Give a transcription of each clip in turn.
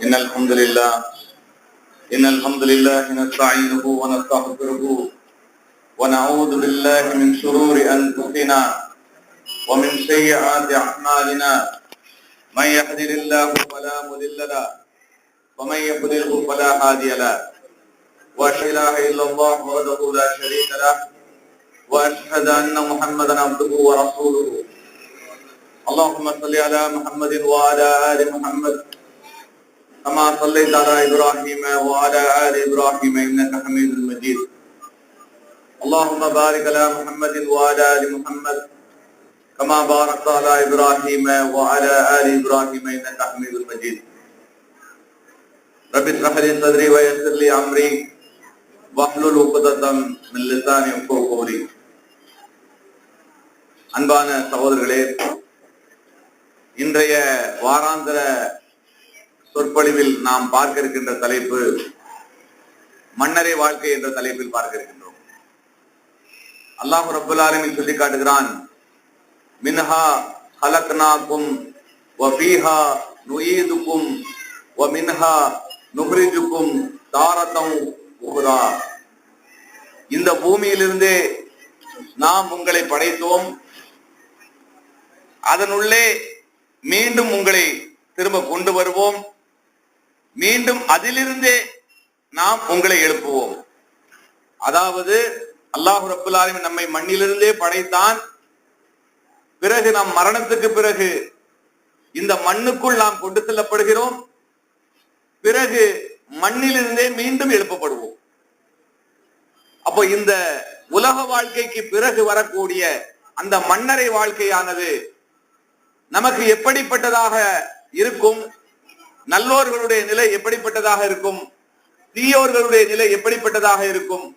إن الحمد لله إن الحمد لله نستعينه ونستغفره ونعوذ بالله من شرور أنفسنا ومن سيئات أعمالنا. من يهدر الله فلا مضل له ومن يضلله فلا هادي له. وأشهد أن لا إله إلا الله وحده لا شريك له وأشهد أن محمدا عبده ورسوله. اللهم صل على محمد وعلى آل محمد كما صليت على إبراهيم وعلى آل إبراهيم إنك حميد مجيد اللهم بارك على محمد وعلى آل محمد كما باركت على إبراهيم وعلى آل إبراهيم إنك حميد مجيد رب اشرح لي صدري ويسر لي أمري واحلل عقدة من لساني يفقهوا قولي அன்பான சகோதரர்களே இன்றைய வாராந்திர சொற்பொழிவில் நாம் பார்க்க இருக்கின்ற தலைப்பு மன்னரை வாழ்க்கை என்ற தலைப்பில் பார்க்க இருக்கின்றோம் அல்லாஹ் ரபுல்லாலுமே சொல்லி காட்டுகிறான் மின்ஹா ஹலக்னாக்கும் வபீஹா நுயீதுக்கும் வ மின்ஹா நுஹ்ரிஜுக்கும் தாரதம் உகுதா இந்த பூமியிலிருந்தே நாம் உங்களை படைத்தோம். அதனுள்ளே மீண்டும் உங்களை திரும்ப கொண்டு வருவோம். மீண்டும் அதிலிருந்தே நாம் உங்களை எழுப்புவோம். அதாவது அல்லாஹு ரப்புல் நம்மை மண்ணிலிருந்தே படைத்தான். பிறகு நம் மரணத்துக்கு பிறகு இந்த மண்ணுக்குள் நாம் கொண்டு செல்லப்படுகிறோம். பிறகு மண்ணிலிருந்தே மீண்டும் எழுப்பப்படுவோம். அப்போ இந்த உலக வாழ்க்கைக்கு பிறகு வரக்கூடிய அந்த மன்னரை வாழ்க்கையானது நமக்கு எப்படிப்பட்டதாக இருக்கும்? நல்லோர்களுடைய நிலை எப்படிப்பட்டதாக இருக்கும்? தீயோர்களுடைய நிலை எப்படிப்பட்டதாக இருக்கும்?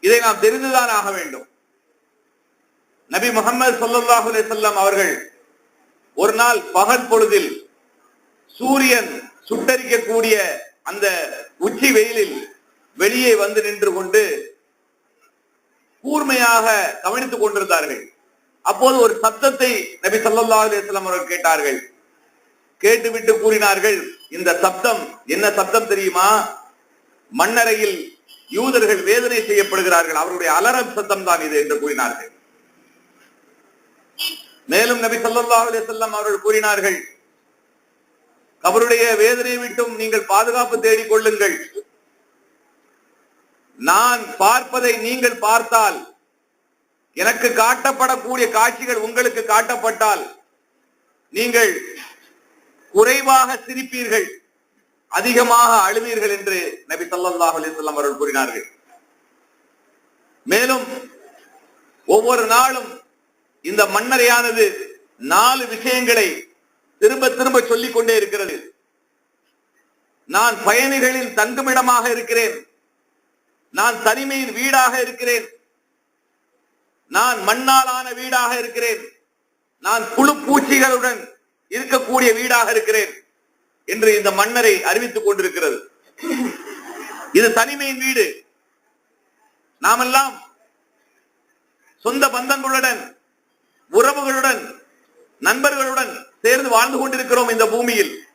இதை நாம் தெரிந்துதான் ஆக வேண்டும். நபி முகமது சல்லாஹு செல்லம் அவர்கள் ஒரு நாள் பகல் பொழுதில் சூரியன் சுட்டரிக்கக்கூடிய அந்த உச்சி வெயிலில் வெளியே வந்து நின்று கொண்டு கூர்மையாக கவனித்துக் கொண்டிருந்தார்கள். அப்போது ஒரு சத்தத்தை நபி ஸல்லல்லாஹு அலுவலம் அவர்கள் கேட்டார்கள். கேட்டுவிட்டு கூறினார்கள். இந்த சப்தம் என்ன சப்தம் தெரியுமா? மண்ணறையில் யூதர்கள் வேதனை செய்யப்படுகிறார்கள். அவருடைய அலரம் சத்தம் தான் இது என்று கூறினார்கள். மேலும் நபி சொல்லா அலைஹி அவர்கள் கூறினார்கள் அவருடைய வேதனையை விட்டும் நீங்கள் பாதுகாப்பு தேடிக் கொள்ளுங்கள். நான் பார்ப்பதை நீங்கள் பார்த்தால் எனக்கு காட்டப்படக்கூடிய காட்சிகள் உங்களுக்கு காட்டப்பட்டால் நீங்கள் குறைவாக சிரிப்பீர்கள். அதிகமாக அழுவீர்கள் என்று நபி சல்லாஹ் அலைஹி வஸல்லம் அவர்கள் கூறினார்கள். மேலும் ஒவ்வொரு நாளும் இந்த மன்னரையானது நாலு விஷயங்களை திரும்ப திரும்ப சொல்லிக் கொண்டே இருக்கிறது. நான் பயணிகளின் தங்குமிடமாக இருக்கிறேன். நான் தனிமையின் வீடாக இருக்கிறேன். நான் மண்ணாலான வீடாக இருக்கிறேன். நான் புழு பூச்சிகளுடன் இருக்கக்கூடிய வீடாக இருக்கிறேன் என்று இந்த மன்னரை அறிவித்துக் கொண்டிருக்கிறது. இது தனிமையின் வீடு. நாமெல்லாம் சொந்த பந்தங்களுடன் உறவுகளுடன் நண்பர்களுடன் சேர்ந்து வாழ்ந்து கொண்டிருக்கிறோம் இந்த பூமியில்.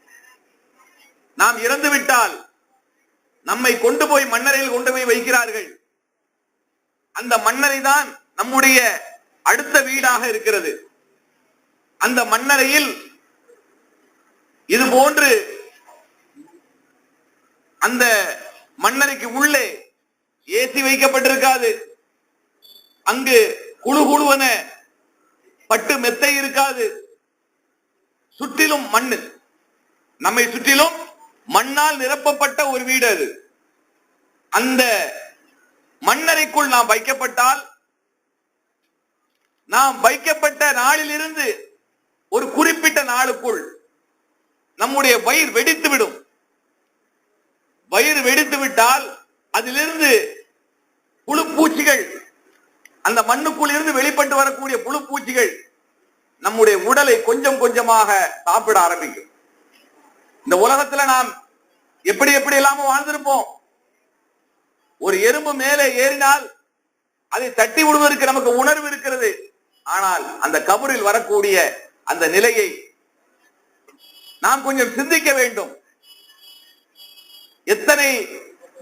நாம் இறந்து விட்டால் நம்மை கொண்டு போய் மன்னரையில் கொண்டு போய் வைக்கிறார்கள். அந்த மன்னரை தான் நம்முடைய அடுத்த வீடாக இருக்கிறது. அந்த மன்னரையில் இது போன்று அந்த மன்னருக்கு உள்ளே ஏசி வைக்கப்பட்டிருக்காது. அங்கு குழு குழுவன பட்டு மெத்தை இருக்காது. சுற்றிலும் மண்ணு. நம்மை சுற்றிலும் மண்ணால் நிரப்பப்பட்ட ஒரு வீடு அது. அந்த மண்ணறைக்குள் நாம் வைக்கப்பட்டால் நாம் வைக்கப்பட்ட நாளிலிருந்து ஒரு குறிப்பிட்ட நாளுக்குள் நம்முடைய வயிறு வெடித்து விடும் வயிறு வெடித்து விட்டால் அதிலிருந்து புழு பூச்சிகள் அந்த மண்ணுக்குள் இருந்து வெளிப்பட்டு வரக்கூடிய புழு பூச்சிகள் நம்முடைய உடலை கொஞ்சம் கொஞ்சமாக சாப்பிட ஆரம்பிக்கும். இந்த உலகத்துல நாம் எப்படி எப்படி இல்லாம வாழ்ந்திருப்போம். ஒரு எறும்பு மேலே ஏறினால் அதை தட்டி விடுவதற்கு நமக்கு உணர்வு இருக்கிறது. ஆனால் அந்த கபரில் வரக்கூடிய அந்த நிலையை நாம் கொஞ்சம் சிந்திக்க வேண்டும். எத்தனை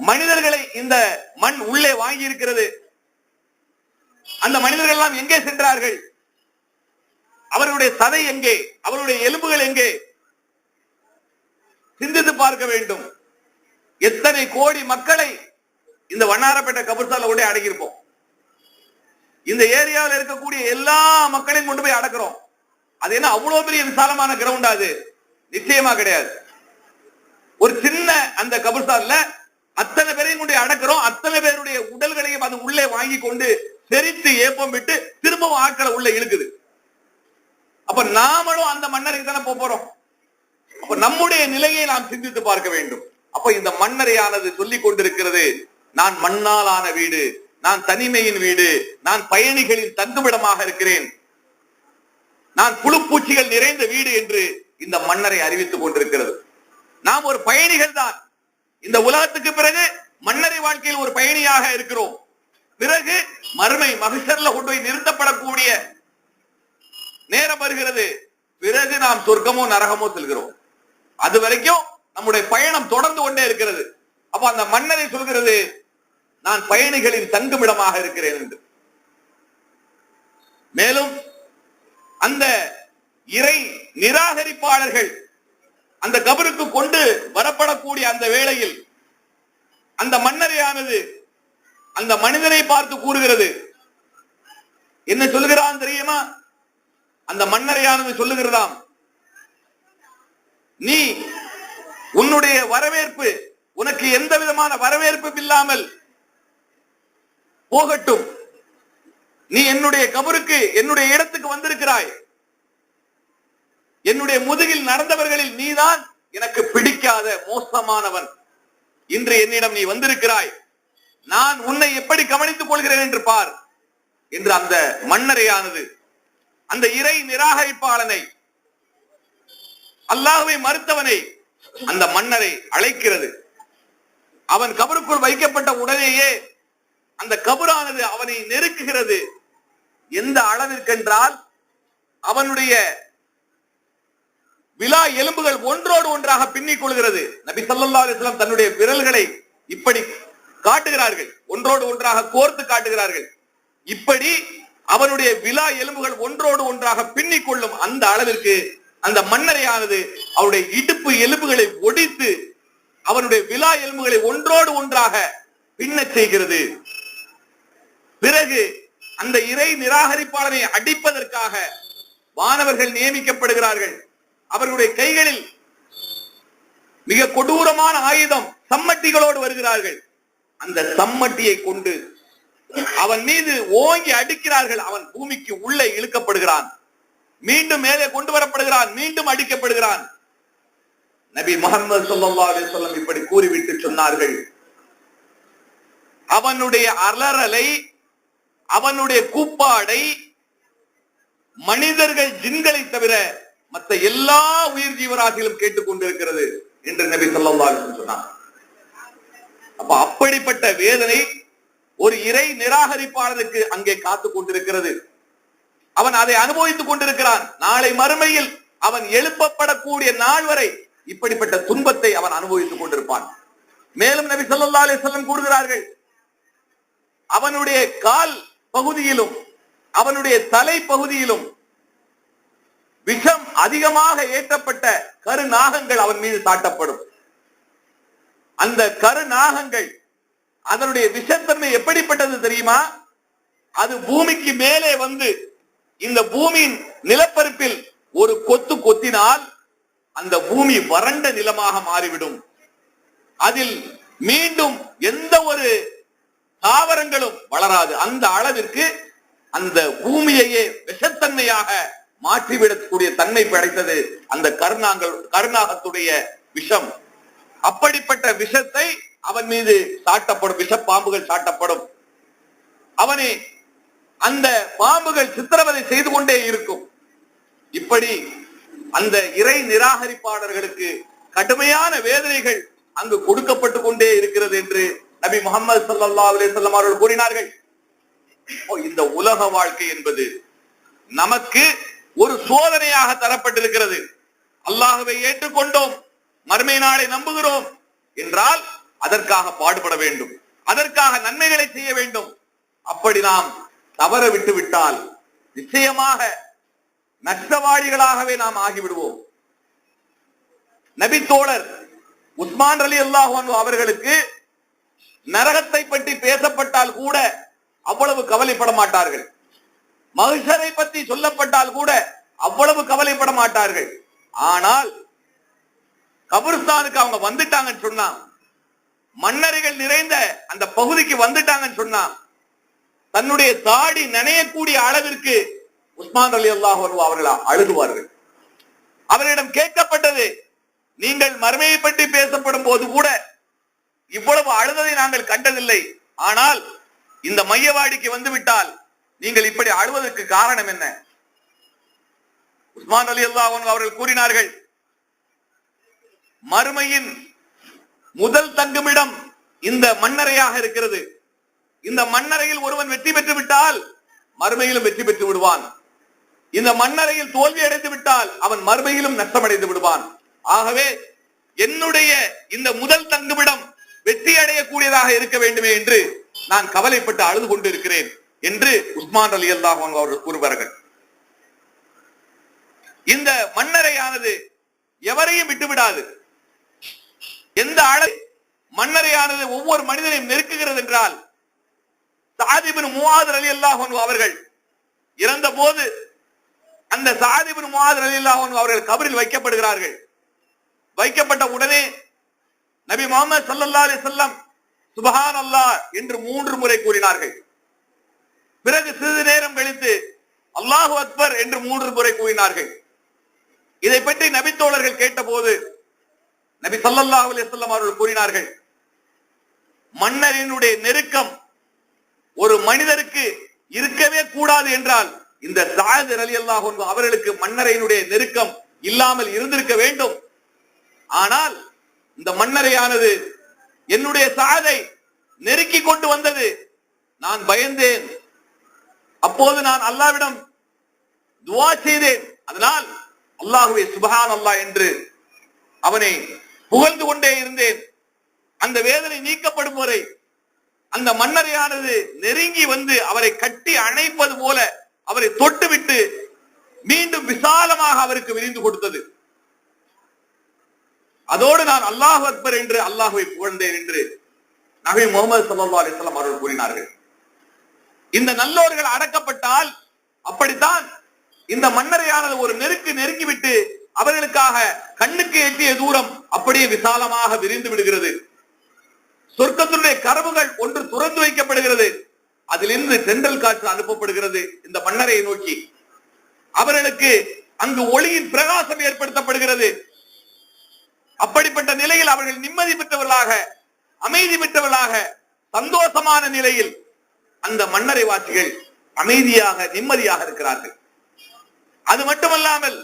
மனிதர்களை இந்த மண் உள்ளே வாங்கி இருக்கிறது அந்த மனிதர்கள் எல்லாம் எங்கே சென்றார்கள்? அவர்களுடைய சதை எங்கே? அவருடைய எலும்புகள் எங்கே? சிந்தித்து பார்க்க வேண்டும். எத்தனை கோடி மக்களை இந்த வண்ணாரப்பேட்டை கபர்சால கொண்டே அடக்கியிருப்போம். இந்த ஏரியாவில் இருக்கக்கூடிய எல்லா மக்களையும் கொண்டு போய் அடக்குறோம். அது என்ன அவ்வளவு பெரிய விசாலமான கிரவுண்ட் அது? நிச்சயமா கிடையாது. ஒரு சின்ன அந்த கபர்சால்ல அத்தனை பேரையும் கொண்டு அடக்குறோம். அத்தனை பேருடைய உடல்களையும் அது உள்ளே வாங்கி கொண்டு செரித்து ஏப்பம் விட்டு திரும்பவும் ஆட்களை உள்ள இழுக்குது. அப்ப நாமளும் அந்த மன்னருக்கு தானே போறோம். அப்ப நம்முடைய நிலையை நாம் சிந்தித்து பார்க்க வேண்டும். அப்ப இந்த மன்னரையானது சொல்லிக் கொண்டிருக்கிறது நான் மண்ணால் ஆன வீடு நான் தனிமையின் வீடு நான் பயணிகளின் தங்குமிடமாக இருக்கிறேன். நான் புழுப்பூச்சிகள் நிறைந்த வீடு என்று இந்த மன்னரை அறிவித்துக் கொண்டிருக்கிறது. நாம் ஒரு பயணிகள் தான். இந்த உலகத்துக்கு பிறகு மன்னரை வாழ்க்கையில் ஒரு பயணியாக இருக்கிறோம். பிறகு மறுமை மகிஷர்ல கொண்டு போய் நிறுத்தப்படக்கூடிய நேரம் வருகிறது. பிறகு நாம் சொர்க்கமோ நரகமோ செல்கிறோம். அது வரைக்கும் நம்முடைய பயணம் தொடர்ந்து கொண்டே இருக்கிறது. அப்ப அந்த மன்னரை சொல்கிறது நான் பயணிகளின் தங்குமிடமாக இருக்கிறேன் என்று. மேலும் அந்த இறை நிராகரிப்பாளர்கள் அந்த கபருக்கு கொண்டு வரப்படக்கூடிய அந்த வேளையில் அந்த மன்னரையானது அந்த மனிதனை பார்த்து கூறுகிறது. என்ன சொல்லுகிறான் தெரியுமா? அந்த மன்னரையானது சொல்லுகிறதாம் நீ உன்னுடைய வரவேற்பு உனக்கு எந்த விதமான வரவேற்பும் இல்லாமல் போகட்டும். நீ என்னுடைய கபருக்கு என்னுடைய இடத்துக்கு வந்திருக்கிறாய். என்னுடைய முதுகில் நடந்தவர்களில் நீதான் எனக்கு பிடிக்காத மோசமானவன். இன்று என்னிடம் நீ வந்திருக்கிறாய். நான் உன்னை எப்படி கவனித்துக் கொள்கிறேன் என்று பார். என்று அந்த மன்னரையானது அந்த இறை நிராகரிப்பாளனை அல்லாஹுவை மறுத்தவனை அந்த மன்னரை அழைக்கிறது. அவன் கபருக்குள் வைக்கப்பட்ட உடனேயே அந்த கபரானது அவனை நெருக்குகிறது. எந்த அளவிற்கென்றால் அவனுடைய விழா எலும்புகள் ஒன்றோடு ஒன்றாக பின்னிக் கொள்கிறது. நபி சல்லா அலிஸ்லாம் தன்னுடைய விரல்களை இப்படி காட்டுகிறார்கள். ஒன்றோடு ஒன்றாக கோர்த்து காட்டுகிறார்கள். இப்படி அவனுடைய விழா எலும்புகள் ஒன்றோடு ஒன்றாக பின்னிக் கொள்ளும் அந்த அளவிற்கு அந்த மன்னரையானது அவருடைய இடுப்பு எலும்புகளை ஒடித்து அவனுடைய விழா எலும்புகளை ஒன்றோடு ஒன்றாக பின்னச் செய்கிறது. பிறகு அந்த இறை நிராகரிப்பாளனை அடிப்பதற்காக வானவர்கள் நியமிக்கப்படுகிறார்கள். அவர்களுடைய கைகளில் மிக கொடூரமான ஆயுதம் சம்மட்டிகளோடு வருகிறார்கள். அந்த சம்மட்டியை கொண்டு அவன் மீது ஓங்கி அடிக்கிறார்கள். அவன் பூமிக்கு உள்ளே இழுக்கப்படுகிறான். மீண்டும் மேலே கொண்டு வரப்படுகிறான். மீண்டும் அடிக்கப்படுகிறான். நபி முகமது ஸல்லல்லாஹு அலைஹி இப்படி கூறிவிட்டு சொன்னார்கள். அவனுடைய அலறலை அவனுடைய கூப்பாடை மனிதர்கள் ஜின்களை தவிர மற்ற எல்லா உயிர் ஜீவராசிகளும் கேட்டுக்கொண்டிருக்கிறது என்று நபி சொல்லா சொன்னான் சொன்னார். அப்ப அப்படிப்பட்ட வேதனை ஒரு இறை நிராகரிப்பாளருக்கு அங்கே காத்துக் கொண்டிருக்கிறது. அவன் அதை அனுபவித்துக் கொண்டிருக்கிறான். நாளை மறுமையில் அவன் எழுப்பப்படக்கூடிய நாள் வரை இப்படிப்பட்ட துன்பத்தை அவன் அனுபவித்துக் கொண்டிருப்பான். மேலும் நபி சொல்லா அலைஹி வஸல்லம் கூறுகிறார்கள் அவனுடைய கால் பகுதியிலும் அவனுடைய தலை பகுதியிலும் விஷம் அதிகமாக ஏற்றப்பட்ட கருநாகங்கள் அவன் மீது சாட்டப்படும் அந்த கருநாகங்கள் அதனுடைய விஷத்தன்மை எப்படிப்பட்டது தெரியுமா? அது பூமிக்கு மேலே வந்து இந்த பூமியின் நிலப்பரப்பில் ஒரு கொத்து கொத்தினால் அந்த பூமி வறண்ட நிலமாக மாறிவிடும். அதில் மீண்டும் எந்த ஒரு தாவரங்களும் வளராது. அந்த அளவிற்கு அந்த பூமியையே விஷத்தன்மையாக மாற்றிவிடக்கூடிய தன்மை படைத்தது அந்த கருணாங்கள் கருணாகத்துடைய விஷம். அப்படிப்பட்ட விஷத்தை அவன் மீது சாட்டப்படும் விஷ பாம்புகள் சாட்டப்படும். அவனை அந்த பாம்புகள் சித்திரவதை செய்து கொண்டே இருக்கும். இப்படி அந்த இறை நிராகரிப்பாளர்களுக்கு கடுமையான வேதனைகள் அங்கு கொடுக்கப்பட்டு கொண்டே இருக்கிறது என்று நபி முகமது சல்லா அலைஹி அவர்கள் கூறினார்கள். இந்த உலக வாழ்க்கை என்பது நமக்கு ஒரு சோதனையாக தரப்பட்டிருக்கிறது. அல்லாஹுவை ஏற்றுக்கொண்டோம். மறுமை நாளை நம்புகிறோம். என்றால் அதற்காக பாடுபட வேண்டும். அதற்காக நன்மைகளை செய்ய வேண்டும். அப்படி நாம் தவற விட்டு விட்டால் நிச்சயமாக நஷ்டவாளிகளாகவே நாம் ஆகிவிடுவோம். நபி தோழர் உஸ்மான் அலி அல்லாஹ் அவர்களுக்கு நரகத்தை பற்றி பேசப்பட்டால் கூட அவ்வளவு கவலைப்பட மாட்டார்கள். மகிஷரை பற்றி சொல்லப்பட்டால் கூட அவ்வளவு கவலைப்பட மாட்டார்கள். ஆனால் கபருஸ்தானுக்கு அவங்க வந்துட்டாங்கன்னு சொன்னா மன்னர்கள் நிறைந்த அந்த பகுதிக்கு வந்துட்டாங்கன்னு சொன்னா தன்னுடைய தாடி நனையக்கூடிய அளவிற்கு உஸ்மான் அலி அல்லாஹ் அவர்கள் அழுகுவார்கள். அவரிடம் கேட்கப்பட்டது நீங்கள் மறுமையை பற்றி பேசப்படும் போது கூட இவ்வளவு அழுததை நாங்கள் கண்டதில்லை. ஆனால் இந்த மையவாடிக்கு வந்து விட்டால் நீங்கள் இப்படி அழுவதற்கு காரணம் என்ன? உஸ்மான் அலி அல்லா அவர்கள் கூறினார்கள் மறுமையின் முதல் தங்குமிடம் இந்த மண்ணறையாக இருக்கிறது. இந்த மண்ணறையில் ஒருவன் வெற்றி பெற்று விட்டால் மறுமையிலும் வெற்றி பெற்று விடுவான். இந்த மண்ணறையில் தோல்வி அடைந்து விட்டால் அவன் மறுமையிலும் நஷ்டமடைந்து விடுவான். ஆகவே என்னுடைய இந்த முதல் தங்குமிடம் வெற்றி அடையக்கூடியதாக இருக்க வேண்டுமே என்று நான் கவலைப்பட்டு அழுது கொண்டிருக்கிறேன். என்று உஸ்மான் அலி அல்லாஹ் அவர்கள் கூறுவார்கள். இந்த மன்னரையானது எவரையும் விட்டுவிடாது. எந்த அளவு மன்னரையானது ஒவ்வொரு மனிதனையும் நெருக்குகிறது என்றால் சாதிபின் முவாதர் அலி அல்லாஹ் அவர்கள் இறந்த போது அந்த சாதிபின் முவாதர் அலி அல்லாஹ் அவர்கள் கபரில் வைக்கப்படுகிறார்கள். வைக்கப்பட்ட உடனே நபி முகமது சல்லா அலி செல்லம் சுபஹான் அல்லாஹ் என்று மூன்று முறை கூறினார்கள். பிறகு சிறிது நேரம் கழித்து அல்லாஹு அக்பர் என்று மூன்று முறை கூறினார்கள் இதை பற்றி நபித்தோழர்கள் கேட்டபோது நபி சல்லல்லாஹு அலைஹி அவர்கள் கூறினார்கள் மன்னரினுடைய நெருக்கம் ஒரு மனிதருக்கு இருக்கவே கூடாது என்றால் இந்த சாயத் அலி அல்லாஹ் அவர்களுக்கு மன்னரையினுடைய நெருக்கம் இல்லாமல் இருந்திருக்க வேண்டும். ஆனால் இந்த மன்னரையானது என்னுடைய சாதை நெருக்கி கொண்டு வந்தது. நான் பயந்தேன். அப்போது நான் அல்லாவிடம் துவா செய்தேன். அதனால் அல்லாஹுவே சுபஹான் அல்லாஹ் என்று அவனை புகழ்ந்து கொண்டே இருந்தேன். அந்த வேதனை நீக்கப்படும் வரை அந்த மன்னரையானது நெருங்கி வந்து அவரை கட்டி அணைப்பது போல அவரை தொட்டுவிட்டு மீண்டும் விசாலமாக அவருக்கு விரிந்து கொடுத்தது. அதோடு நான் அல்லாஹ் அக்பர் என்று அல்லாஹுவை புகழ்ந்தேன் என்று நபி முகமது சல்லா அலிஸ்லாம் அவர்கள் கூறினார்கள். இந்த நல்லோர்கள் அடக்கப்பட்டால் அப்படித்தான் இந்த மன்னரையானது ஒரு நெருக்கு நெருங்கிவிட்டு அவர்களுக்காக கண்ணுக்கு எட்டிய தூரம் அப்படியே விசாலமாக விரிந்து விடுகிறது. சொர்க்கத்தினுடைய கரவுகள் ஒன்று துறந்து வைக்கப்படுகிறது. அதிலிருந்து தென்றல் காற்று அனுப்பப்படுகிறது இந்த மன்னரை நோக்கி. அவர்களுக்கு அங்கு ஒளியின் பிரகாசம் ஏற்படுத்தப்படுகிறது. அப்படிப்பட்ட நிலையில் அவர்கள் நிம்மதி பெற்றவர்களாக அமைதி பெற்றவர்களாக சந்தோஷமான நிலையில் அந்த மன்னரை வாசிகள் அமைதியாக நிம்மதியாக இருக்கிறார்கள். அது மட்டுமல்லாமல்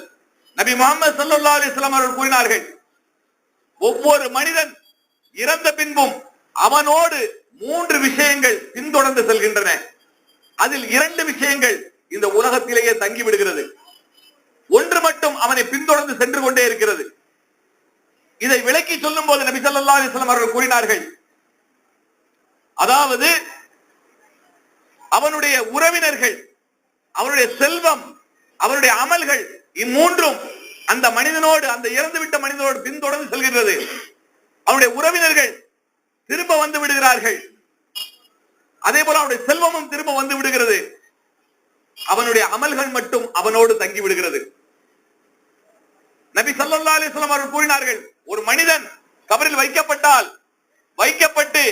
நபி முகமது சல்லா அலிஸ்லாம் அவர்கள் கூறினார்கள் ஒவ்வொரு மனிதன் இறந்த பின்பும் அவனோடு மூன்று விஷயங்கள் பின்தொடர்ந்து செல்கின்றன. அதில் இரண்டு விஷயங்கள் இந்த உலகத்திலேயே தங்கி விடுகிறது. ஒன்று மட்டும் அவனை பின்தொடர்ந்து சென்று கொண்டே இருக்கிறது. இதை விளக்கி சொல்லும் போது நபி சல்லா அலிஸ்லாம் அவர்கள் கூறினார்கள் அதாவது அவனுடைய உறவினர்கள் அவனுடைய செல்வம் அவனுடைய அமல்கள் இம்மூன்றும் அந்த மனிதனோடு அந்த இறந்துவிட்ட மனிதனோடு பின்தொடர்ந்து செல்கிறது அவனுடைய உறவினர்கள் திரும்ப வந்து விடுகிறார்கள். அதே போல அவனுடைய செல்வமும் திரும்ப வந்து விடுகிறது. அவனுடைய அமல்கள் மட்டும் அவனோடு தங்கி விடுகிறது. நபி சல்லா அலிஸ்லாம் அவர்கள் கூறினார்கள் ஒரு மனிதன் கபரில் வைக்கப்பட்டால் வைக்கப்பட்டு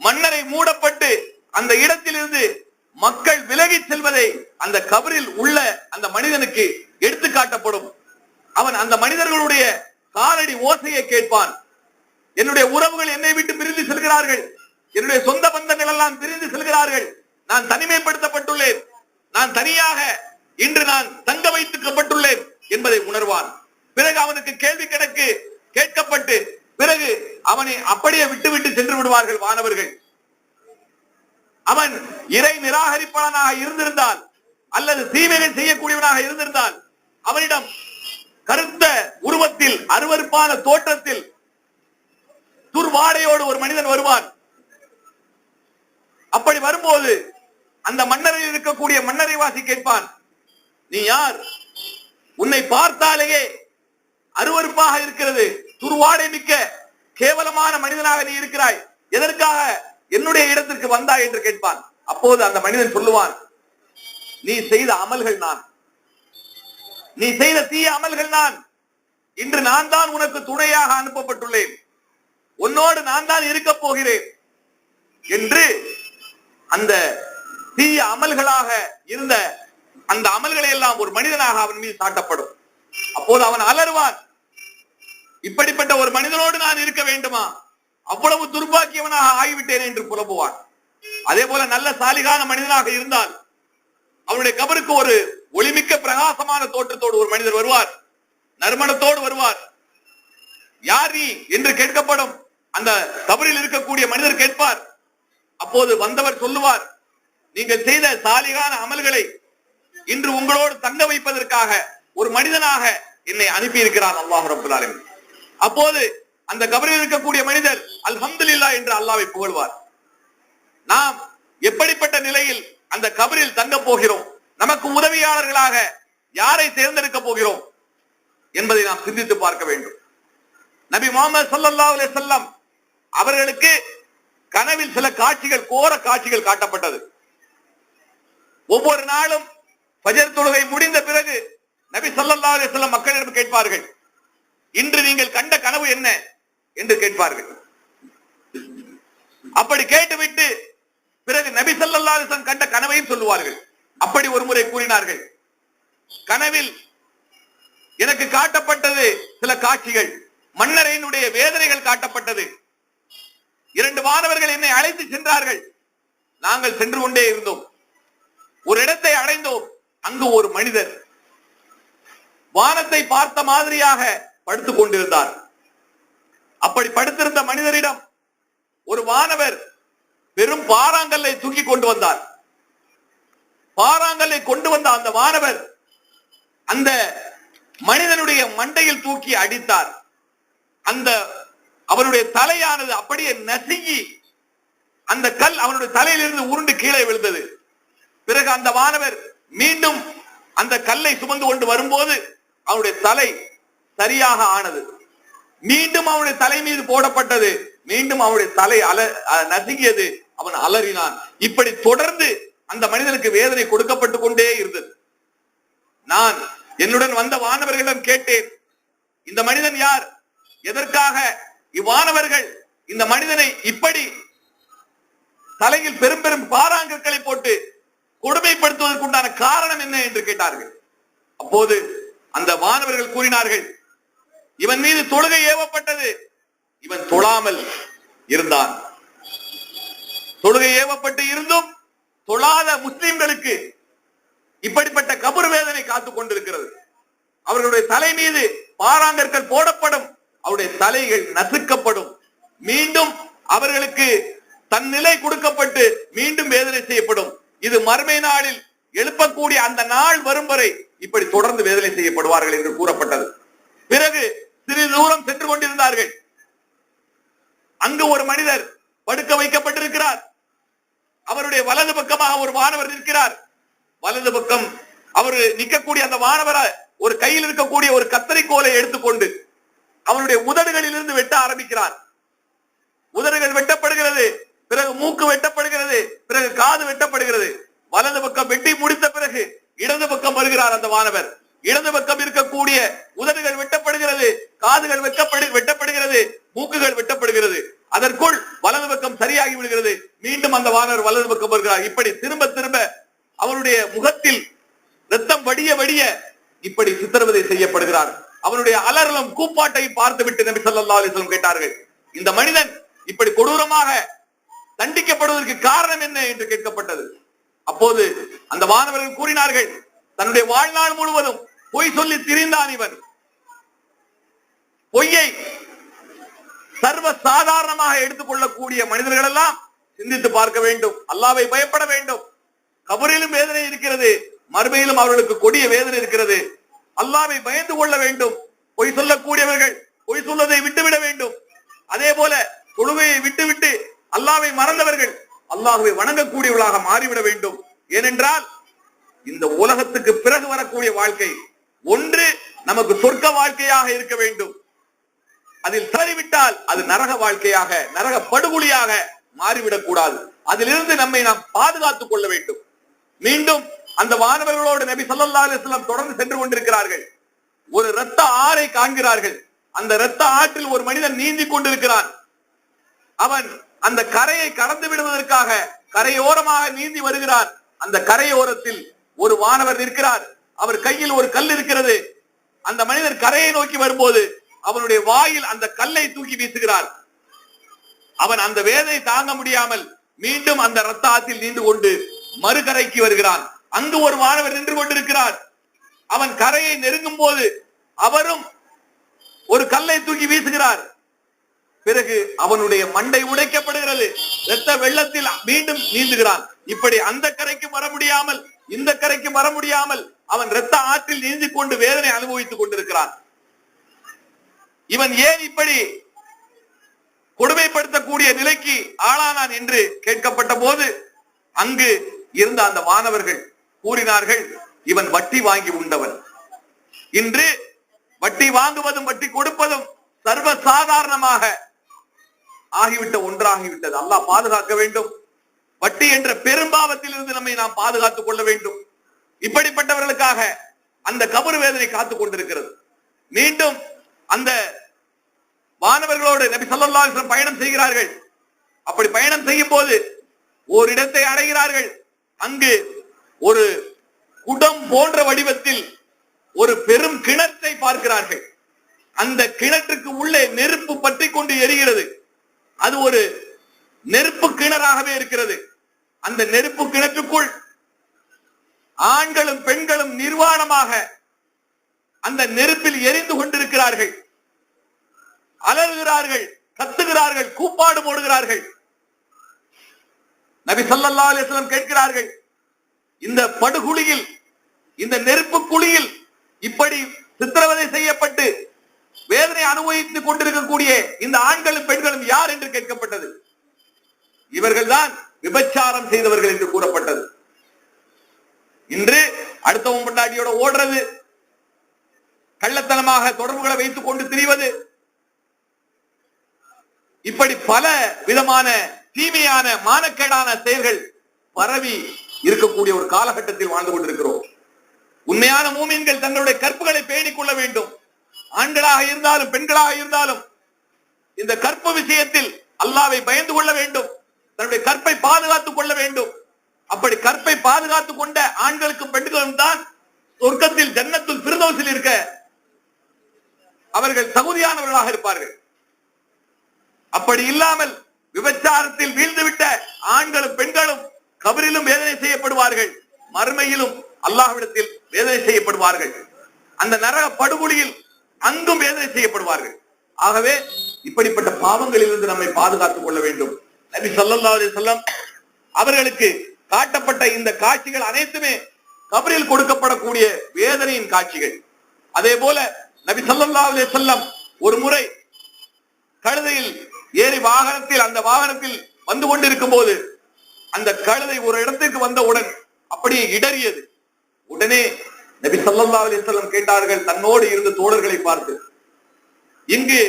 மன்னரை மூடப்பட்டு அந்த இடத்திலிருந்து மக்கள் விலகி செல்வதை அந்த கபரில் உள்ள அந்த மனிதனுக்கு எடுத்து காட்டப்படும். அவன் அந்த மனிதர்களுடைய காலடி ஓசையை கேட்பான். என்னுடைய உறவுகள் என்னை விட்டு பிரிந்து செல்கிறார்கள். என்னுடைய சொந்த பந்தங்கள் எல்லாம் பிரிந்து செல்கிறார்கள். நான் தனிமைப்படுத்தப்பட்டுள்ளேன். நான் தனியாக இன்று நான் தங்க வைத்துக்கப்பட்டுள்ளேன் என்பதை உணர்வான். பிறகு அவனுக்கு கேள்வி கணக்கு கேட்கப்பட்டு பிறகு அவனை அப்படியே விட்டு விட்டு சென்று விடுவார்கள் வானவர்கள். அவன் இறை நிராகரிப்பாளனாக இருந்திருந்தால் அல்லது தீமைகள் செய்யக்கூடியவனாக இருந்திருந்தால் அவனிடம் கருத்த உருவத்தில் அருவருப்பான தோற்றத்தில் துர்வாடையோடு ஒரு மனிதன் வருவான். அப்படி வரும்போது அந்த மன்னரில் இருக்கக்கூடிய மன்னரை வாசி கேட்பான் நீ யார்? உன்னை பார்த்தாலேயே அருவருப்பாக இருக்கிறது. துர்வாடை மிக்க கேவலமான மனிதனாக நீ இருக்கிறாய். எதற்காக என்னுடைய இடத்திற்கு வந்தா என்று கேட்பான். அப்போது அந்த மனிதன் சொல்லுவான் நீ செய்த அமல்கள் நான். நீ செய்த தீய அமல்கள் நான். இன்று நான் தான் உனக்கு துணையாக அனுப்பப்பட்டுள்ளேன். உன்னோடு நான் தான் இருக்க போகிறேன். என்று அந்த தீய அமல்களாக இருந்த அந்த அமல்களை எல்லாம் ஒரு மனிதனாக அவன் மீது சாட்டப்படும். அப்போது அவன் அலறுவான் இப்படிப்பட்ட ஒரு மனிதனோடு நான் இருக்க வேண்டுமா? அவ்வளவு துர்பாக்கியவனாக ஆகிவிட்டேன் என்று புலம்புவான். அதே போல நல்ல சாலிகான மனிதனாக இருந்தால் அவனுடைய கபருக்கு ஒரு ஒளிமிக்க பிரகாசமான தோற்றத்தோடு ஒரு மனிதர் வருவார். நறுமணத்தோடு வருவார். யார் நீ என்று கேட்கப்படும் அந்த கபரில் இருக்கக்கூடிய மனிதர் கேட்பார். அப்போது வந்தவர் சொல்லுவார் நீங்கள் செய்த சாலிகான அமல்களை இன்று உங்களோடு தங்க வைப்பதற்காக ஒரு மனிதனாக என்னை அனுப்பி இருக்கிறார் அல்லாஹ் ரபுல் அப்போது அந்த கபரில் இருக்கக்கூடிய மனிதர் அல்ஹம்துல்லா என்று அல்லாவை புகழ்வார். நாம் எப்படிப்பட்ட நிலையில் அந்த கபரில் தங்க போகிறோம்? நமக்கு உதவியாளர்களாக யாரை தேர்ந்தெடுக்க போகிறோம்? என்பதை நாம் சிந்தித்து பார்க்க வேண்டும். நபி முகமது சல்லா அலைஹி செல்லம் அவர்களுக்கு கனவில் சில காட்சிகள் கோர காட்சிகள் காட்டப்பட்டது. ஒவ்வொரு நாளும் பஜர் தொழுகை முடிந்த பிறகு நபி சல்லா அலைஹி செல்லம் மக்களிடம் கேட்பார்கள் இன்று நீங்கள் கண்ட கனவு என்ன? என்று கேட்பார்கள். அப்படி கேட்டுவிட்டு பிறகு நபி சல்லாசன் கண்ட கனவையும் சொல்லுவார்கள். அப்படி ஒரு முறை கூறினார்கள். கனவில் எனக்கு காட்டப்பட்டது சில காட்சிகள். மன்னரையினுடைய வேதனைகள் காட்டப்பட்டது. இரண்டு மாணவர்கள் என்னை அழைத்து சென்றார்கள். நாங்கள் சென்று கொண்டே இருந்தோம். ஒரு இடத்தை அடைந்தோம். அங்கு ஒரு மனிதர் வானத்தை பார்த்த மாதிரியாக படுத்துக் கொண்டிருந்தார். அப்படி படுத்திருந்த மனிதரிடம் ஒரு வானவர் பெரும் பாறாங்கல்லை தூக்கி கொண்டு வந்தார். பாறாங்கல்லை கொண்டு வந்த அந்த வானவர் அந்த மனிதனுடைய மண்டையில் தூக்கி அடித்தார். அந்த அவனுடைய தலையானது அப்படியே நசுங்கி அந்த கல் அவனுடைய தலையிலிருந்து உருண்டு கீழே விழுந்தது. பிறகு அந்த வானவர் மீண்டும் அந்த கல்லை சுமந்து கொண்டு வரும்போது அவனுடைய தலை சரியாக ஆனது. மீண்டும் அவனுடைய தலை மீது போடப்பட்டது. மீண்டும் அவனுடைய தலை அல நசுங்கியது. அவன் அலறினான். இப்படி தொடர்ந்து அந்த மனிதனுக்கு வேதனை கொடுக்கப்பட்டு கொண்டே இருந்தது. நான் என்னுடன் வந்த வானவர்களிடம் கேட்டேன். இந்த மனிதன் யார்? எதற்காக இவ்வானவர்கள் இந்த மனிதனை இப்படி தலையில் பெரும் பெரும் பாராங்கற்களை போட்டு கொடுமைப்படுத்துவதற்குண்டான காரணம் என்ன என்று கேட்டார்கள். அப்போது அந்த மாணவர்கள் கூறினார்கள் இவன் மீது தொழுகை ஏவப்பட்டது. இவன் தொழாமல் இருந்தான். தொழுகை ஏவப்பட்டு இருந்தும் தொழாத முஸ்லிம்களுக்கு இப்படிப்பட்ட கபர் வேதனை காத்துக் கொண்டிருக்கிறது. அவர்களுடைய தலை மீது பாறாங்கற்கள் போடப்படும். அவருடைய தலைகள் நசுக்கப்படும். மீண்டும் அவர்களுக்கு தன் நிலை கொடுக்கப்பட்டு மீண்டும் வேதனை செய்யப்படும். இது மறுமை நாளில் எழுப்பக்கூடிய அந்த நாள் வரும் வரை இப்படி தொடர்ந்து வேதனை செய்யப்படுவார்கள் என்று கூறப்பட்டது. பிறகு சிறிது தூரம் சென்று கொண்டிருந்தார்கள். அங்கு ஒரு மனிதர் படுக்க வைக்கப்பட்டிருக்கிறார். அவருடைய வலது பக்கமாக ஒரு மாணவர் நிற்கிறார். வலது பக்கம் அவர் நிற்கக்கூடிய அந்த மாணவர ஒரு கையில் இருக்கக்கூடிய ஒரு கத்தரிக்கோலை எடுத்துக்கொண்டு அவனுடைய உதடுகளிலிருந்து வெட்ட ஆரம்பிக்கிறார். உதடுகள் வெட்டப்படுகிறது பிறகு மூக்கு வெட்டப்படுகிறது பிறகு காது வெட்டப்படுகிறது. வலது பக்கம் வெட்டி முடித்த பிறகு இடது பக்கம் வருகிறார் அந்த மாணவர். இடது பக்கம் இருக்கக்கூடிய உதடுகள் வெட்டப்படுகிறது காதுகள் வெட்டப்படு வெட்டப்படுகிறது மூக்குகள் வெட்டப்படுகிறது. அதற்குள் வலது பக்கம் சரியாகி விடுகிறது. மீண்டும் அந்த மாணவர் வலது பக்கம் வருகிறார். இப்படி திரும்ப திரும்ப அவருடைய முகத்தில் ரத்தம் வடிய வடிய இப்படி சித்திரவதை செய்யப்படுகிறார். அவனுடைய அலறலும் கூப்பாட்டையும் பார்த்துவிட்டு நபி ஸல்லல்லாஹு அலிஸ்லம் கேட்டார்கள் இந்த மனிதன் இப்படி கொடூரமாக தண்டிக்கப்படுவதற்கு காரணம் என்ன? என்று கேட்கப்பட்டது. அப்போது அந்த மாணவர்கள் கூறினார்கள் தன்னுடைய வாழ்நாள் முழுவதும் பொய் சொல்லி திரிந்தான் இவன் பொய்யை சர்வ சாதாரணமாக எடுத்துக்கொள்ளக்கூடிய மனிதர்கள் எல்லாம் சிந்தித்து பார்க்க வேண்டும். அல்லாவை பயப்பட வேண்டும். கபரிலும் வேதனை இருக்கிறது. மறுமையிலும் அவர்களுக்கு கொடிய வேதனை இருக்கிறது. அல்லாவை பயந்து கொள்ள வேண்டும். பொய் சொல்லக்கூடியவர்கள் பொய் சொல்வதை விட்டுவிட வேண்டும். அதே போல தொழுகையை விட்டுவிட்டு அல்லாவை மறந்தவர்கள் அல்லாஹுவை வணங்கக்கூடியவர்களாக மாறிவிட வேண்டும். ஏனென்றால் இந்த உலகத்துக்கு பிறகு வரக்கூடிய வாழ்க்கை ஒன்று நமக்கு சொர்க்க வாழ்க்கையாக இருக்க வேண்டும். அதில் தவறிவிட்டால் அது நரக வாழ்க்கையாக நரக படுகொலியாக மாறிவிடக் கூடாது. அதிலிருந்து நம்மை நாம் பாதுகாத்துக் கொள்ள வேண்டும். மீண்டும் அந்த மாணவர்களோடு நபி சல்லா அலிஸ்லாம் தொடர்ந்து சென்று கொண்டிருக்கிறார்கள். ஒரு இரத்த ஆறை காண்கிறார்கள். அந்த இரத்த ஆற்றில் ஒரு மனிதன் நீந்தி கொண்டிருக்கிறான். அவன் அந்த கரையை கடந்து விடுவதற்காக கரையோரமாக நீந்தி வருகிறான். அந்த கரையோரத்தில் ஒரு வானவர் நிற்கிறார். அவர் கையில் ஒரு கல் இருக்கிறது. அந்த மனிதர் கரையை நோக்கி வரும்போது அவனுடைய வாயில் அந்த கல்லை தூக்கி வீசுகிறார். அவன் அந்த வேதனை தாங்க முடியாமல் மீண்டும் அந்த ரத்த ஆத்தில் நீண்டு கொண்டு மறுகரைக்கு வருகிறான். அங்கு ஒரு மாணவர் நின்று கொண்டிருக்கிறார். அவன் கரையை நெருங்கும் போது அவரும் ஒரு கல்லை தூக்கி வீசுகிறார். பிறகு அவனுடைய மண்டை உடைக்கப்படுகிறது. இரத்த வெள்ளத்தில் மீண்டும் நீந்துகிறான். இப்படி அந்த கரைக்கு வர முடியாமல் இந்த கரைக்கு வர முடியாமல் அவன் இரத்த ஆற்றில் நீந்தி கொண்டு வேதனை அனுபவித்துக் கொண்டிருக்கிறான். இவன் ஏன் இப்படி கொடுமைப்படுத்தக்கூடிய நிலைக்கு ஆளானான் என்று கேட்கப்பட்ட போது அங்கு இருந்த அந்த மாணவர்கள் கூறினார்கள் இவன் வட்டி வாங்கி உண்டவன். இன்று வட்டி வாங்குவதும் வட்டி கொடுப்பதும் சர்வ சாதாரணமாக ஆகிவிட்ட ஒன்றாகிவிட்டது. அல்லாஹ் பாதுகாக்க வேண்டும். வட்டி என்ற பெரும்பாவத்தில் இருந்து நம்மை நாம் பாதுகாத்துக் கொள்ள வேண்டும். இப்படிப்பட்டவர்களுக்காக அந்த கபரு வேதனை காத்துக் கொண்டிருக்கிறது. மீண்டும் அந்த மாணவர்களோடு நபி ஸல்லல்லாஹு பயணம் செய்கிறார்கள். அப்படி பயணம் செய்யும் போது ஒரு இடத்தை அடைகிறார்கள். அங்கு ஒரு குடம் போன்ற வடிவத்தில் ஒரு பெரும் கிணற்றை பார்க்கிறார்கள். அந்த கிணற்றுக்கு உள்ளே நெருப்பு பற்றி கொண்டு எரிகிறது. அது ஒரு நெருப்பு கிணறாகவே இருக்கிறது. அந்த நெருப்பு கிணற்றுக்குள் ஆண்களும் பெண்களும் நிர்வாணமாக அந்த நெருப்பில் எரிந்து கொண்டிருக்கிறார்கள். அலறுகிறார்கள் கத்துகிறார்கள் கூப்பாடு போடுகிறார்கள். நபி சல்லா அலிஸ்லம் கேட்கிறார்கள் இந்த படுகுழியில் இந்த நெருப்பு குழியில் இப்படி சித்திரவதை செய்யப்பட்டு வேதனை அனுபவித்துக் கொண்டிருக்கக்கூடிய இந்த ஆண்களும் பெண்களும் யார் என்று கேட்கப்பட்டது? இவர்கள்தான் விபச்சாரம் செய்தவர்கள் என்று கூறப்பட்டது. இன்று அடுத்தவன் பொண்டாட்டியோட ஓடுறது. கள்ளத்தனமாக தொடர்புகளை வைத்துக் கொண்டு திரிவது. இப்படி பல விதமான தீமையான மானக்கேடான செயல்கள் பரவி இருக்கக்கூடிய ஒரு காலகட்டத்தில் வாழ்ந்து கொண்டிருக்கிறோம். உண்மையான மூமின்கள் தங்களுடைய கற்புகளை பேணிக் கொள்ள வேண்டும். ஆண்களாக இருந்தாலும் பெண்களாக இருந்தாலும் இந்த கற்பு விஷயத்தில் அல்லாவை பயந்து கொள்ள வேண்டும். தன்னுடைய கற்பை பாதுகாத்துக் கொள்ள வேண்டும். அப்படி கற்பை பாதுகாத்துக் கொண்ட ஆண்களுக்கும் பெண்களும் தான் சொர்க்கத்தில் ஜன்னத்தில் பிரதோசில் இருக்க அவர்கள் தகுதியானவர்களாக இருப்பார்கள். அப்படி இல்லாமல் விபச்சாரத்தில் வீழ்ந்துவிட்ட ஆண்களும் பெண்களும் கபரிலும் வேதனை செய்யப்படுவார்கள். மறுமையிலும் அல்லாஹ்விடத்தில் வேதனை செய்யப்படுவார்கள். அந்த நரக படுகொலியில் அங்கும் வேதனை செய்யப்படுவார்கள். ஆகவே இப்படிப்பட்ட பாவங்களில் இருந்து நம்மை பாதுகாத்துக் கொள்ள வேண்டும். நபி சல்லா அலி சொல்லம் அவர்களுக்கு காட்டப்பட்ட இந்த காட்சிகள் அனைத்துமே கபரில் கொடுக்கப்படக்கூடிய வேதனையின் காட்சிகள். அதே போல நபி ஸல்லல்லாஹு அலே செல்லம் ஒரு முறை கழுதையில் ஏறி வாகனத்தில் அந்த வாகனத்தில் வந்து கொண்டிருக்கும் போது அந்த கழுதை ஒரு இடத்திற்கு வந்தவுடன் அப்படியே இடறியது. உடனே நபி ஸல்லல்லாஹு அலி செல்லம் கேட்டார்கள் தன்னோடு இருந்த தோழர்களை பார்த்து இங்கு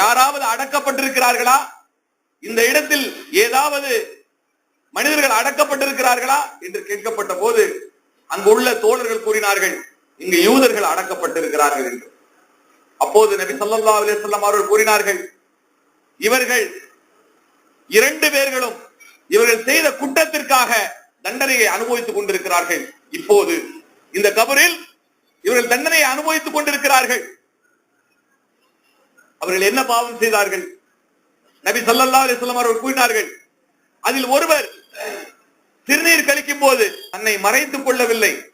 யாராவது அடக்கப்பட்டிருக்கிறார்களா? இந்த இடத்தில் ஏதாவது மனிதர்கள் அடக்கப்பட்டிருக்கிறார்களா என்று கேட்கப்பட்ட போது அங்கு உள்ள தோழர்கள் கூறினார்கள் இங்கு யூதர்கள் அடக்கப்பட்டிருக்கிறார்கள் என்று. அப்போது நபி சல்லா அலிசல்லாம் அவர்கள் கூறினார்கள் இவர்கள் இரண்டு பேர்களும் இவர்கள் செய்த குற்றத்திற்காக தண்டனையை அனுபவித்துக் கொண்டிருக்கிறார்கள். இப்போது இந்த கபரில் இவர்கள் தண்டனையை அனுபவித்துக் கொண்டிருக்கிறார்கள். அவர்கள் என்ன பாவம் செய்தார்கள்? நபி சல்லா அலைஹி அவர்கள் கூறினார்கள் அதில் ஒருவர் திருநீர் கழிக்கும் போது தன்னை மறைத்துக் கொள்ளவில்லை.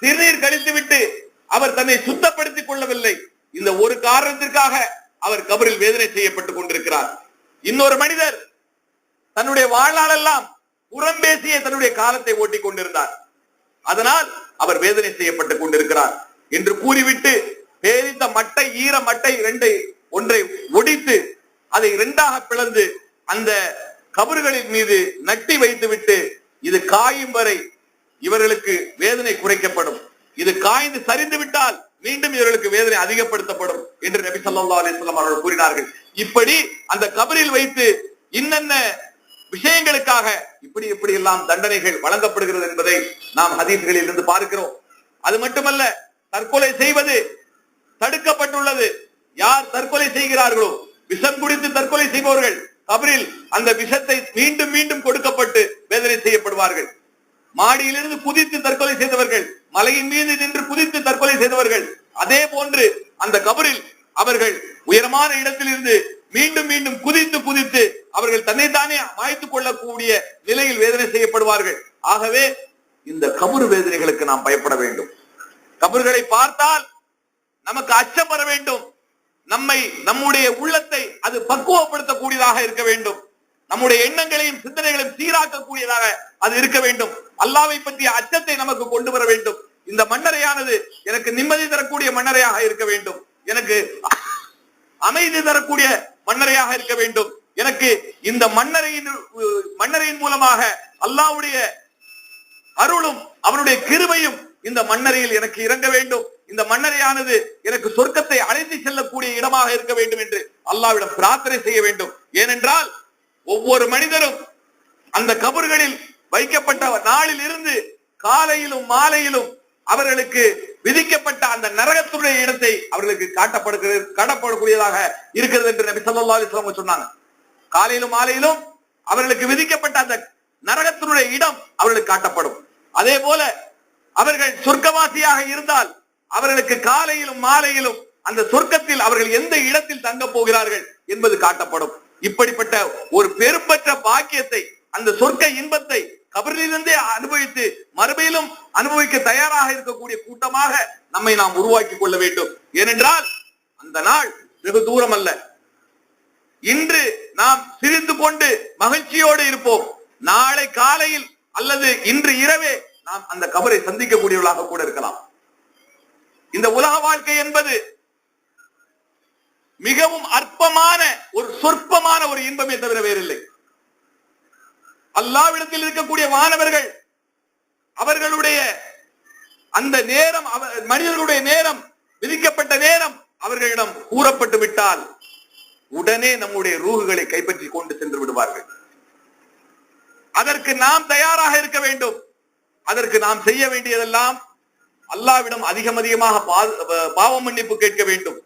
திருநீர் கழித்துவிட்டு அவர் தன்னை சுத்தப்படுத்திக் கொள்ளவில்லை. இந்த ஒரு காரணத்திற்காக அவர் கபரில் வேதனை செய்யப்பட்டுக் கொண்டிருக்கிறார். இன்னொரு மனிதர் தன்னுடைய வாழ்நாளெல்லாம் புறம் பேசிய தன்னுடைய காலத்தை ஓட்டிக் கொண்டிருந்தார். அதனால் அவர் வேதனை செய்யப்பட்டுக் கொண்டிருக்கிறார். என்று கூறிவிட்டு பேரித்த மட்டை ஈர மட்டை இரண்டை ஒன்றை ஒடித்து அதை இரண்டாக பிளந்து அந்த கபறுகளின் மீது நட்டி வைத்துவிட்டு இது காயும் வரை இவர்களுக்கு வேதனை குறைக்கப்படும். இது காய்ந்து சரிந்து விட்டால் மீண்டும் இவர்களுக்கு வேதனை அதிகப்படுத்தப்படும் என்று நபி சல்லா அலிஸ்லாம் அவர்கள் கூறினார்கள். இப்படி அந்த கபரில் வைத்து இன்னென்ன விஷயங்களுக்காக இப்படி இப்படி எல்லாம் தண்டனைகள் வழங்கப்படுகிறது என்பதை நாம் ஹதீஸ்களில் இருந்து பார்க்கிறோம். அது மட்டுமல்ல தற்கொலை செய்வது தடுக்கப்பட்டுள்ளது. யார் தற்கொலை செய்கிறார்களோ விஷம் குடித்து தற்கொலை செய்பவர்கள் கபரில் அந்த விஷத்தை மீண்டும் மீண்டும் கொடுக்கப்பட்டு வேதனை செய்யப்படுவார்கள். மாடியிலிருந்து குதித்து தற்கொலை செய்தவர்கள் மலையின் மீது நின்று குதித்து தற்கொலை செய்தவர்கள் அதே போன்று அந்த கபரில் அவர்கள் உயரமான இடத்திலிருந்து மீண்டும் மீண்டும் குதித்து குதித்து அவர்கள் தன்னைத்தானே மாய்த்துக் கொள்ளக்கூடிய நிலையில் வேதனை செய்யப்படுவார்கள். ஆகவே இந்த கபரு வேதனைகளுக்கு நாம் பயப்பட வேண்டும். கபர்களை பார்த்தால் நமக்கு அச்சம் வர வேண்டும். நம்மை நம்முடைய உள்ளத்தை அது பக்குவப்படுத்தக்கூடியதாக இருக்க வேண்டும். நம்முடைய எண்ணங்களையும் சிந்தனைகளையும் சீராக்கக்கூடியதாக அது இருக்க வேண்டும். அல்லாவை பற்றிய அச்சத்தை நமக்கு கொண்டு வர வேண்டும். இந்த மன்னரையானது எனக்கு நிம்மதி தரக்கூடிய மன்னரையாக இருக்க வேண்டும். எனக்கு அமைதி தரக்கூடிய மன்னரையாக இருக்க வேண்டும். எனக்கு இந்த மன்னரையின் மன்னரையின் மூலமாக அல்லாவுடைய அருளும் அவனுடைய கிருபையும் இந்த மன்னரையில் எனக்கு இறங்க வேண்டும். இந்த மன்னரையானது எனக்கு சொர்க்கத்தை அழைத்து செல்லக்கூடிய இடமாக இருக்க வேண்டும் என்று அல்லாவிடம் பிரார்த்தனை செய்ய வேண்டும். ஏனென்றால் ஒவ்வொரு மனிதரும் அந்த கபர்களில் வைக்கப்பட்ட நாளில் இருந்து காலையிலும் மாலையிலும் அவர்களுக்கு விதிக்கப்பட்ட அந்த நரகத்துடைய இடத்தை அவர்களுக்கு காட்டப்படுகிறது காட்டப்படக்கூடியதாக இருக்கிறது என்று நபி ஸல்லல்லாஹு அலைஹி சொன்னாங்க. காலையிலும் மாலையிலும் அவர்களுக்கு விதிக்கப்பட்ட அந்த நரகத்தினுடைய இடம் அவர்களுக்கு காட்டப்படும். அதே போல அவர்கள் சொர்க்கவாசியாக இருந்தால் அவர்களுக்கு காலையிலும் மாலையிலும் அந்த சொர்க்கத்தில் அவர்கள் எந்த இடத்தில் தங்க போகிறார்கள் என்பது காட்டப்படும். இப்படிப்பட்ட ஒரு பெரும்பற்ற பாக்கியத்தை அந்த சொர்க்க இன்பத்தை கபரிலிருந்தே அனுபவித்து மறுமையிலும் அனுபவிக்க தயாராக இருக்கக்கூடிய கூட்டமாக நம்மை நாம் உருவாக்கி கொள்ள வேண்டும். ஏனென்றால் அந்த நாள் வெகு தூரம் அல்ல. இன்று நாம் சிரித்து கொண்டு மகிழ்ச்சியோடு இருப்போம். நாளை காலையில் அல்லது இன்று இரவே நாம் அந்த கபரை சந்திக்கக்கூடியவர்களாக கூட இருக்கலாம். இந்த உலக வாழ்க்கை என்பது மிகவும் அற்பமான ஒரு சொற்பமான ஒரு இன்பமே தவிர வேறில்லை. அல்லாவிடத்தில் இருக்கக்கூடிய மாணவர்கள் அவர்களுடைய அந்த நேரம் மனிதர்களுடைய நேரம் விதிக்கப்பட்ட நேரம் அவர்களிடம் கூறப்பட்டு விட்டால் உடனே நம்முடைய ரூகுகளை கைப்பற்றி கொண்டு சென்று விடுவார்கள். அதற்கு நாம் தயாராக இருக்க வேண்டும். அதற்கு நாம் செய்ய வேண்டியதெல்லாம் அல்லாவிடம் அதிகம் அதிகமாக பா- பாவ மன்னிப்பு கேட்க வேண்டும்.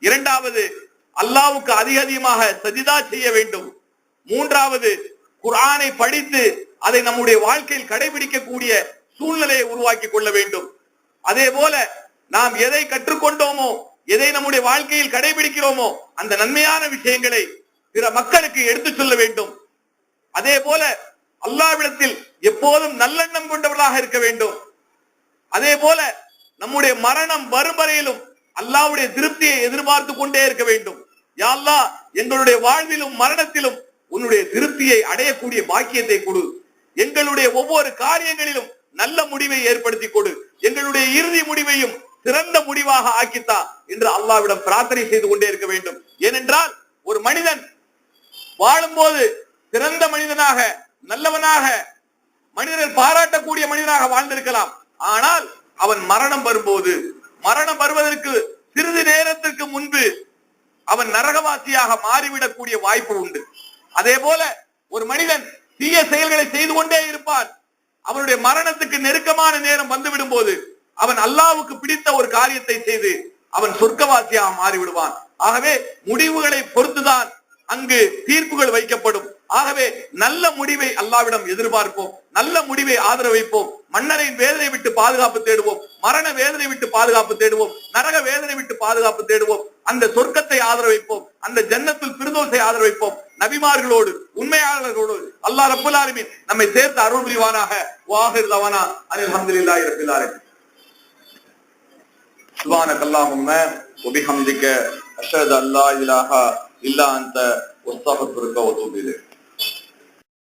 இரண்டாவது அல்லாவுக்கு அதிக அதிகமாக சஜிதா செய்ய வேண்டும். மூன்றாவது குரானை படித்து அதை நம்முடைய வாழ்க்கையில் கடைபிடிக்கக்கூடிய சூழ்நிலையை உருவாக்கி கொள்ள வேண்டும். அதே போல நாம் எதை கற்றுக்கொண்டோமோ எதை நம்முடைய வாழ்க்கையில் கடைபிடிக்கிறோமோ அந்த நன்மையான விஷயங்களை பிற மக்களுக்கு எடுத்துச் சொல்ல வேண்டும். அதே போல அல்லாவிடத்தில் எப்போதும் நல்லெண்ணம் கொண்டவர்களாக இருக்க வேண்டும். அதே போல நம்முடைய மரணம் வரும் வரையிலும் அல்லாவுடைய திருப்தியை எதிர்பார்த்து கொண்டே இருக்க வேண்டும். யா அல்லாஹ் எங்களுடைய வாழ்விலும் மரணத்திலும் உன்னுடைய திருப்தியை அடையக்கூடிய பாக்கியத்தை கொடு. எங்களுடைய ஒவ்வொரு காரியங்களிலும் நல்ல முடிவை ஏற்படுத்தி கொடு. எங்களுடைய இறுதி முடிவையும் சிறந்த முடிவாக ஆக்கித்தா என்று அல்லாவிடம் பிரார்த்தனை செய்து கொண்டே இருக்க வேண்டும். ஏனென்றால் ஒரு மனிதன் வாழும்போது சிறந்த மனிதனாக நல்லவனாக மனிதர்கள் பாராட்டக்கூடிய மனிதனாக வாழ்ந்திருக்கலாம். ஆனால் அவன் மரணம் வரும்போது மரணம் வருவதற்கு சிறிது நேரத்திற்கு முன்பு அவன் நரகவாசியாக மாறிவிடக்கூடிய வாய்ப்பு உண்டு. அதே போல ஒரு மனிதன் தீய செயல்களை செய்து கொண்டே இருப்பான். அவனுடைய மரணத்துக்கு நெருக்கமான நேரம் வந்துவிடும் போது அவன் அல்லாவுக்கு பிடித்த ஒரு காரியத்தை செய்து அவன் சொர்க்கவாசியாக மாறிவிடுவான். ஆகவே முடிவுகளை பொறுத்துதான் அங்கு தீர்ப்புகள் வைக்கப்படும். ஆகவே நல்ல முடிவை அல்லாவிடம் எதிர்பார்ப்போம். நல்ல முடிவை ஆதரவைப்போம். மன்னரின் வேதனை விட்டு பாதுகாப்பு தேடுவோம் மரண வேதனை விட்டு பாதுகாப்பு தேடுவோம் நரக வேதனை விட்டு பாதுகாப்பு தேடுவோம் அந்த சொர்க்கத்தை ஆதரவைப்போம் அந்த ஜன்னத்தில் பிரதோசை ஆதரவைப்போம் நபிமார்களோடு உண்மையாளர்களோடு அல்லாஹ் ரப்பல் ஆலமீன் நம்மை சேர்த்து அருள் புரிவானாக வாஹிர் தவானா அனில் அல்ஹம்துலில்லாஹி ரப்பில் ஆலமீன் سبحانك اللهم وبحمدك أشهد أن لا إله إلا أنت واستغفرك وأتوب إليك